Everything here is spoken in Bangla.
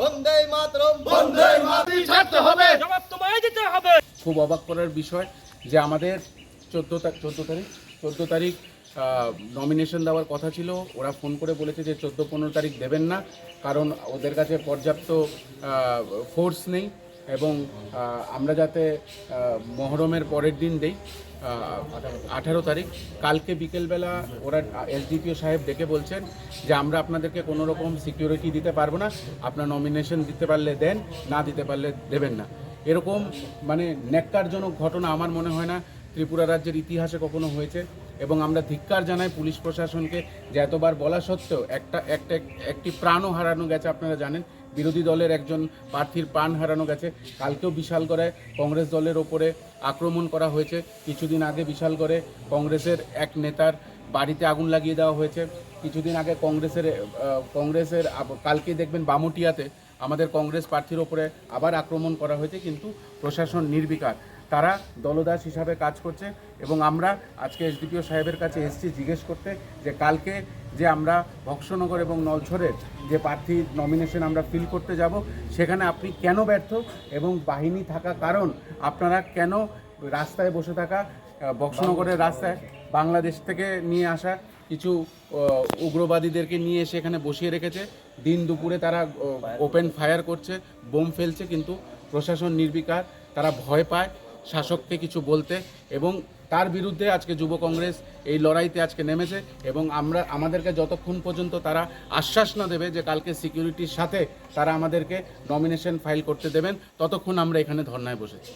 বন্দে মাতরম। বন্দে মাতরম। ছাড়তে হবে। জবাব তোমায় দিতে হবে। খুব অবাক করার বিষয় যে আমাদের চোদ্দ চোদ্দ তারিখ চোদ্দ তারিখ নমিনেশন দেওয়ার কথা ছিল। ওরা ফোন করে বলেছে যে চোদ্দ পনেরো তারিখ দেবেন না কারণ ওদের কাছে পর্যাপ্ত ফোর্স নেই। এবং আমরা যাতে মহরমের পরের দিন দেই আঠারো তারিখ। কালকে বিকেলবেলা ওরা এসডিপিও সাহেব ডেকে বলছেন যে, আমরা আপনাদেরকে কোনো রকম সিকিউরিটি দিতে পারব না। আপনার নমিনেশন দিতে পারলে দেন, না দিতে পারলে দেবেন না। এরকম মানে ন্যাক্কারজনক ঘটনা আমার মনে হয় না ত্রিপুরা রাজ্যের ইতিহাসে কখনো হয়েছে। এবং আমরা ধিক্কার জানাই পুলিশ প্রশাসনকে যে, এতবার বলা সত্ত্বেও একটা একটা, একটি প্রাণও হারানো গেছে, আপনারা জানেন। বিরোধী দলের একজন প্রার্থীর প্রাণ হারানো গেছে। কালকেও বিশালগড়ে কংগ্রেস দলের ওপরে আক্রমণ করা হয়েছে। কিছুদিন আগে বিশালগড়ে কংগ্রেসের এক নেতার বাড়িতে আগুন লাগিয়ে দেওয়া হয়েছে। কিছুদিন আগে কংগ্রেসের কংগ্রেসের কালকে দেখবেন বামুটিয়াতে আমাদের কংগ্রেস প্রার্থীর ওপরে আবার আক্রমণ করা হয়েছে, কিন্তু প্রশাসন নির্বিকার। তারা দলদাস হিসাবে কাজ করছে এবং আমরা আজকে এসডিপিও সাহেবের কাছে এসেছি জিজ্ঞেস করতে যে কালকে যে আমরা ভক্সনগর এবং নলছরের যে প্রার্থী নমিনেশন আমরা ফিল করতে যাব, সেখানে আপনি কেন ব্যর্থ এবং বাহিনী থাকা কারণ আপনারা কেন রাস্তায় বসে থাকা বক্সনগরের রাস্তায় বাংলাদেশ থেকে নিয়ে আসা কিছু উগ্রবাদীদেরকে নিয়ে এসে এখানে বসিয়ে রেখেছে। দিন দুপুরে তারা ওপেন ফায়ার করছে, বোম ফেলছে, কিন্তু প্রশাসন নির্বিকার, তারা ভয় পায় শাসককে কিছু বলতে এবং তার বিরুদ্ধে আজকে যুব কংগ্রেস এই লড়াইতে আজকে নেমেছে এবং আমরা, আমাদেরকে যতক্ষণ পর্যন্ত তারা আশ্বাস না দেবে যে কালকে সিকিউরিটির সাথে তারা আমাদেরকে নমিনেশন ফাইল করতে দেবেন, ততক্ষণ আমরা এখানে ধর্নায় বসেছি।